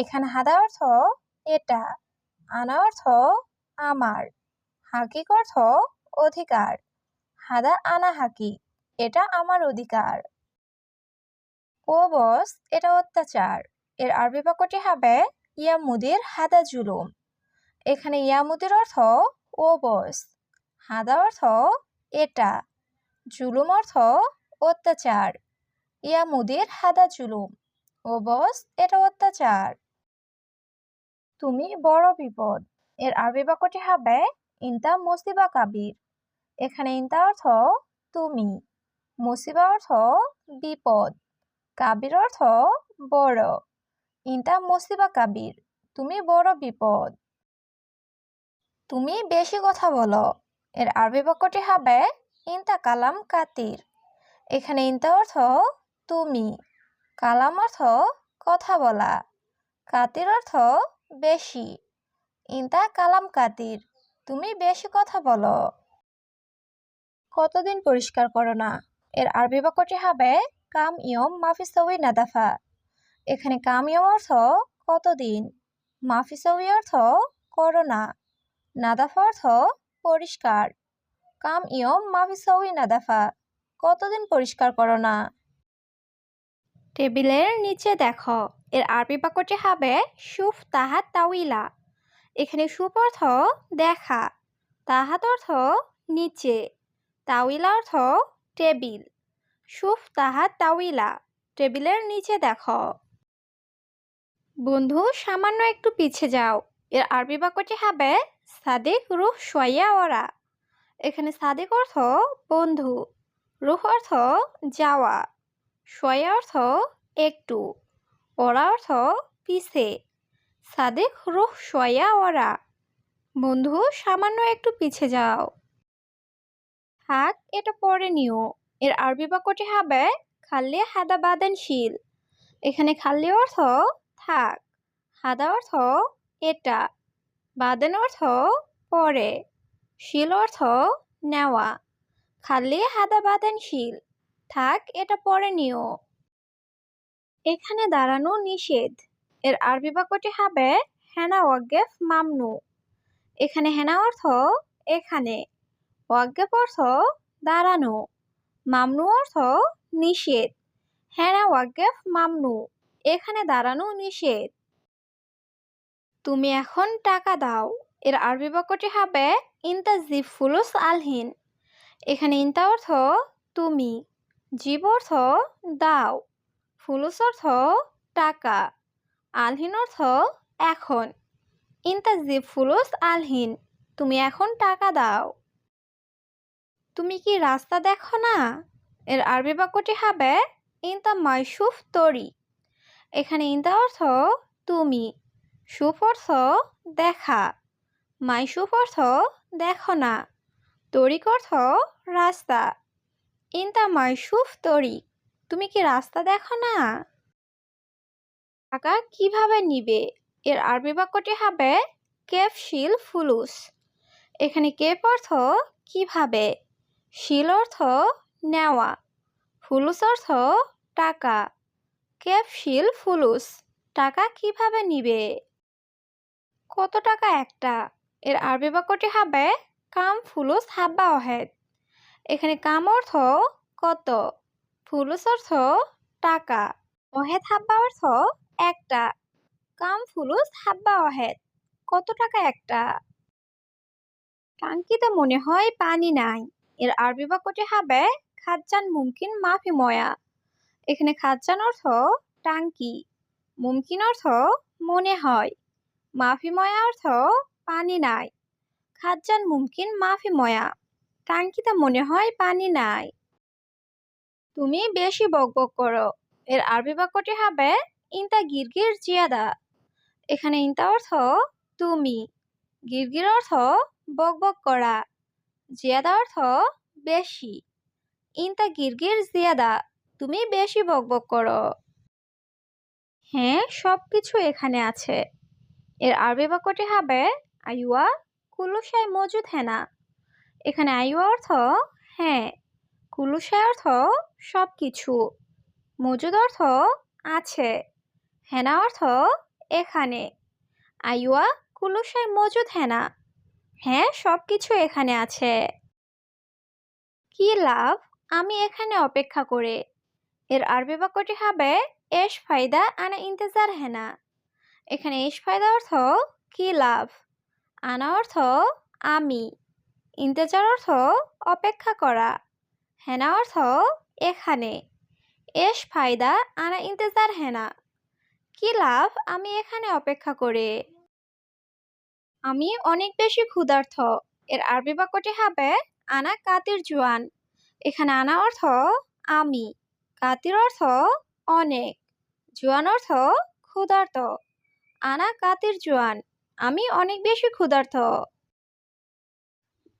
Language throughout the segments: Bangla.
এখানে হাদা অর্থ এটা, আনা অর্থ আমার হাকিক অর্থ অধিকার, হাদা আনা হাকি, এটা আমার অধিকার। ও বস, এটা অত্যাচার। এর আরবি বাক্যটি হবে ইয়া মুদির হাদা জুলুম। এখানে ইয়া মুদির অর্থ ও বস, হাদা অর্থ এটা, জুলুম অর্থ অত্যাচার ইয়া মুদির হাদা জুলুম। ও বস, এটা অত্যাচার। তুমি বড় বিপদ। এর আরবি বাক্যটি হবে, ইনতা মুসিবা কাবির। এখানে ইনতা অর্থ, তুমি। মুসিবা অর্থ, বিপদ। কাবির অর্থ, বড়। ইনতা মুসিবা কাবির, তুমি বড় বিপদ। তুমি বেশি কথা বলো। এর আরবি বাক্যটি হবে, ইনতা কালাম কাতির। এখানে ইনতা অর্থ, তুমি। কালাম অর্থ, কথা বলা। কাতির অর্থ বেশি। ইন্তা কালাম কাতির তুমি বেশি কথা বলো। কতদিন পরিষ্কার করো না? এর আরবি বাক্যটি হবে, কাম ইয়ম মাফিসউই নাদাফা। এখানে কাম ইয়ম অর্থ কতদিন? মাফিসউই অর্থ করো না। নাদাফা অর্থ পরিষ্কার। কাম ইয়ম মাফিসউই নাদাফা। কতদিন পরিষ্কার করো না? টেবিলের নিচে দেখো। এর আরবি বাক্যটি হবে সুফ তাহাত তাউইলা। এখানে সুপ অর্থ দেখা, তাহাত অর্থ নিচে, তাউইলা অর্থ টেবিল। সুফ তাহাত তাউইলা, টেবিলের নিচে দেখো। বন্ধু, সামান্য একটু পিছে যাও। এর আরবি বাক্যটি হবে সাদিক রুহ সোয়া ওরা এখানে সাদিক অর্থ বন্ধু, রুহ অর্থ যাওয়া সোয়া অর্থ একটু। ওরা অর্থ পিছে। সাদেক রুহ সোয়া ওরা বন্ধু, সামান্য একটু পিছে যাও। থাক এটা পরে নিও। এর আরবি বাক্যটি হবে, খাল্লি হাদা বাদানশীল এখানে খাল্লি অর্থ থাক। হাদা অর্থ এটা। বাদান অর্থ পরে। শিল অর্থ নেওয়া। খাল্লি হাদা বাদানশীল থাক, এটা পরে নিও। এখানে দাঁড়ানো নিষেধ। এর আরবি বাক্যটি হবে হেনা ওয়াগেফ মামনু। এখানে হেনা অর্থ এখানে ওয়াগেফ অর্থ দাঁড়ানো, মামনু অর্থ নিষেধ, হেনা ওয়াগেফ মামনু। এখানে দাঁড়ানো নিষেধ। তুমি এখন টাকা দাও। এর আরবি বাক্যটি হবে ইনতা জিব ফুলুস আলহিন। এখানে ইনতা অর্থ তুমি, জীব অর্থ দাও। ফুলুস অর্থ টাকা, আলহিন অর্থ এখন। ইনতা জিব ফুলুস আলহিন, তুমি এখন টাকা দাও। তুমি কি রাস্তা দেখো না? এর আরবি বাক্যটি হবে ইনতা মাইসুফ তরি এখানে ইনতা অর্থ তুমি সুফ অর্থ দেখা মাইসুফ অর্থ দেখো না। তরিক অর্থ রাস্তা। ইনতা মাইসুফ তরিক তুমি কি রাস্তা দেখো না? টাকা কীভাবে নিবে? এর আরবি বাক্যটি হবে কেফ, শিল, ফুলুস। এখানে কেপ অর্থ কীভাবে? শিল অর্থ নেওয়া, ফুলুস অর্থ টাকা। কেফ, শিল, ফুলুস, টাকা কীভাবে নিবে? কত টাকা একটা? এর আরবি বাক্যটি হবে কাম, ফুলুস, হাব্বা অহেদ এখানে কাম অর্থ কত? ফুলুস অর্থ টাকা। অহেদ হাব্বা অর্থ একটা। কাম ফুলুস হাব্বা অহেদ। কত টাকা একটা? টাঙ্কিতে মনে হয় পানি নাই। এর আরবি বাক্যটি হবে খাজ্জান মুমকিন মাফি ময়া। এখানে খাজ্জান অর্থ টাঙ্কি। মুমকিন অর্থ মনে হয়। মাফি ময়া অর্থ পানি নাই। খাজ্জান মুমকিন মাফি ময়া। টাঙ্কিতে মনে হয় পানি নাই। তুমি বেশি বকবক করো। এর আরবি বাক্যটি হবে, ইনতা গিরগির জিয়াদা। এখানে ইন্তা অর্থ, তুমি। গিরগির অর্থ, বকবক করা। জিয়াদা অর্থ, বেশি। ইন্তা গিরগির জিয়াদা, তুমি বেশি বকবক করো। হ্যাঁ সব কিছু এখানে আছে। এর আরবি বাক্যটি হবে আইওয়া কুলুসাই মজুদ হেনা এখানে আইওয়া অর্থ হ্যাঁ। কুলুসাই অর্থ সব কিছু মজুদ অর্থ আছে। হেনা অর্থ এখানে। আইওয়া কুলুসাই মজুদ হেনা। হ্যাঁ সব কিছু এখানে আছে। কি লাভ? আমি এখানে অপেক্ষা করে। এর আরবি বাক্যটি হবে এস ফায়দা আনা ইন্তজার হেনা। এখানে এস ফায়দা অর্থ, কি লাভ? আনা অর্থ, আমি। ইন্তজার অর্থ, অপেক্ষা করা। হেনা অর্থ এখানে। এস ফায়দা, আনা ইন্তজার হেনা। কি লাভ? আমি এখানে অপেক্ষা করে। আমি অনেক বেশি ক্ষুধার্থ। এর আরবি বাক্যটি হবে, আনা কাতির জোয়ান। এখানে আনা অর্থ আমি। কাতির অর্থ অনেক। জোয়ান অর্থ ক্ষুধার্ত। আনা কাতির জোয়ান। আমি অনেক বেশি ক্ষুধার্ত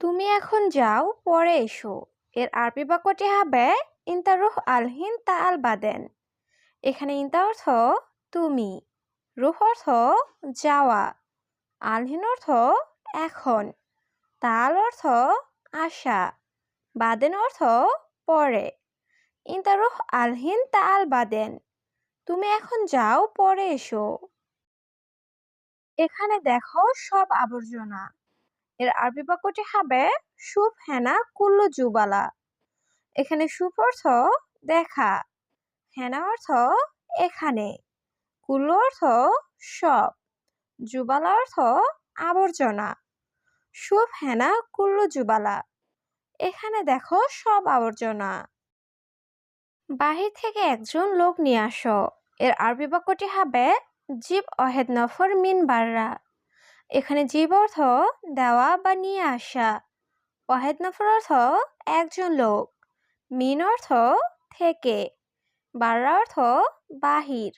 তুমি এখন যাও, পরে এসো। এর আরবি বাক্যটি হবে ইন্তারুহ আলহিন তা আল বাদেন এখানে ইন্তা অর্থ তুমি রুহ অর্থ যাওয়া আলহিন অর্থ এখন তাল অর্থ আশা বাদেন অর্থ পরে ইন্তারুহ আলহিন তা আল বাদেন তুমি এখন যাও, পরে এসো এখানে দেখো সব আবর্জনা। এর আরবি বাক্যটি হবে সুপ হেনা কুল্লু জুবালা। এখানে সুপ অর্থ দেখা, হেনা অর্থ এখানে, কুল্লু অর্থ সব, জুবালা অর্থ আবর্জনা। সুপ হেনা কুল্লু জুবালা, এখানে দেখো সব আবর্জনা। বাহির থেকে একজন লোক নিয়ে আসো। এর আরবি বাক্যটি হবে, জীব অহেদ নফর মিন বাররা। এখানে জীব অর্থ দেওয়া বা নিয়ে আসা। অহেদ নফর অর্থ একজন লোক। মিন অর্থ থেকে। বাররা অর্থ বাহির।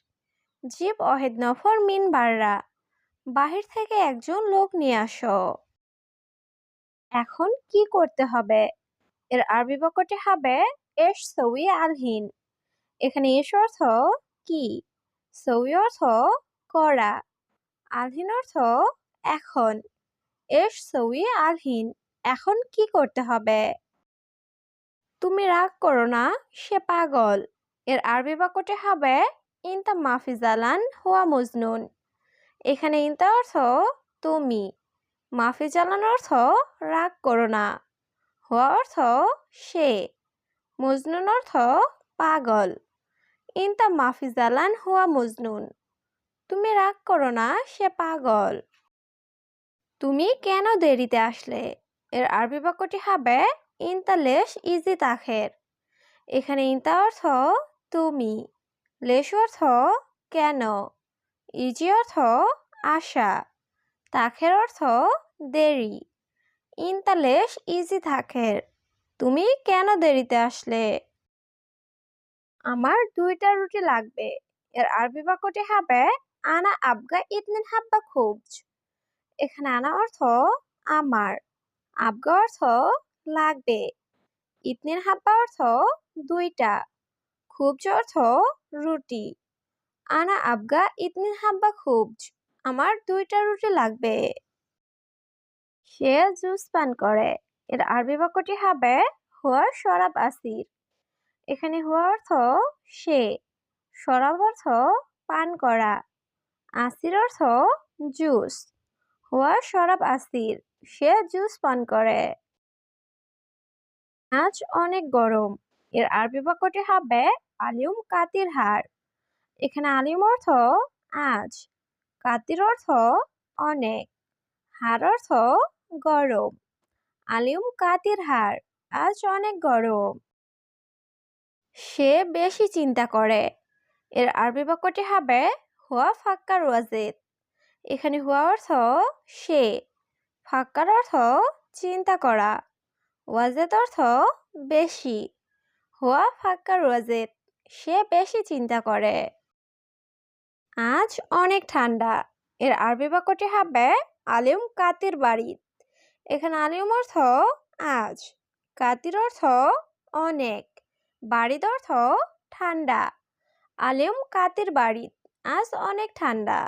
জীব অহেদ নফর মিন বাররা। বাহির থেকে একজন লোক নিয়ে আসো। এখন কি করতে হবে? এর আরবি বাক্যটি হবে এস সৌই আলহিন। এখানে এস অর্থ কি? সৌই অর্থ করা। আলহিন অর্থ এখন? এস সৌই আলহিন, এখন কি করতে হবে? তুমি রাগ করো না, সে পাগল। এর আরবি বাক্যটি হবে, ইনতা মাফিজালান হুয়া মজনুন। এখানে ইনতা অর্থ, তুমি। মাফিজালান অর্থ, রাগ করো না। হুয়া অর্থ, সে। মজনুন অর্থ, পাগল। ইনতা মাফিজালান হুয়া মজনুন। তুমি রাগ করো না, সে পাগল। তুমি কেন দেরিতে আসলে? এর আরবি বাক্যটি হবে ইনতা লেশ ইজি তাখের। এখানে ইনতা অর্থ তুমি। লেশ অর্থ কেন? ইজি অর্থ আশা। তাখের অর্থ দেরি। ইনতা লেশ ইজি থাকের তুমি কেন দেরিতে আসলে? আমার দুইটা রুটি লাগবে। এর আরবি বাক্যটি হবে, আনা আবগা ইতনিন হাব্বা খুবজ। এখানে আনা অর্থ আমার। আবগা অর্থ লাগবে। ইতনিন হাব্বা অর্থ দুইটা। খুবজ অর্থ রুটি। আনা আবগা ইতনিন হাব্বা খুবজ। আমার দুইটা রুটি লাগবে। সে জুস পান করে। এর আরবি বাক্যটি হবে হুয়া শরাব আসির। এখানে হুয়া অর্থ সে। শরাব অর্থ পান করা। আসির অর্থ জুস। হুয়া শরাব আসির সে জুস পান করে। আজ অনেক গরম। এর আরবি বাক্যটি হবে আলিউম কাতির হার। এখানে আলিম অর্থ আজ। কাতির অর্থ অনেক। হার অর্থ গরম। আলিউম কাতির হার, আজ অনেক গরম। সে বেশি চিন্তা করে। এর আরবি বাক্যটি হবে হুয়া ফাক্কার ওয়াজিদ। এখানে হুয়া অর্থ সে। ফাক্কার অর্থ চিন্তা করা। ওয়াজেদ অর্থ বেশি। হুয়া ফাক্কার ওয়াজেদ, সে বেশি চিন্তা করে। আজ অনেক ঠান্ডা। এর আরবি বাক্যটি হবে আলিম কাতির বাড়ি। এখানে আলিম অর্থ আজ, কাতির অর্থ অনেক, বাড়ির অর্থ ঠান্ডা। আলিম কাতির বাড়ি, আজ অনেক ঠান্ডা।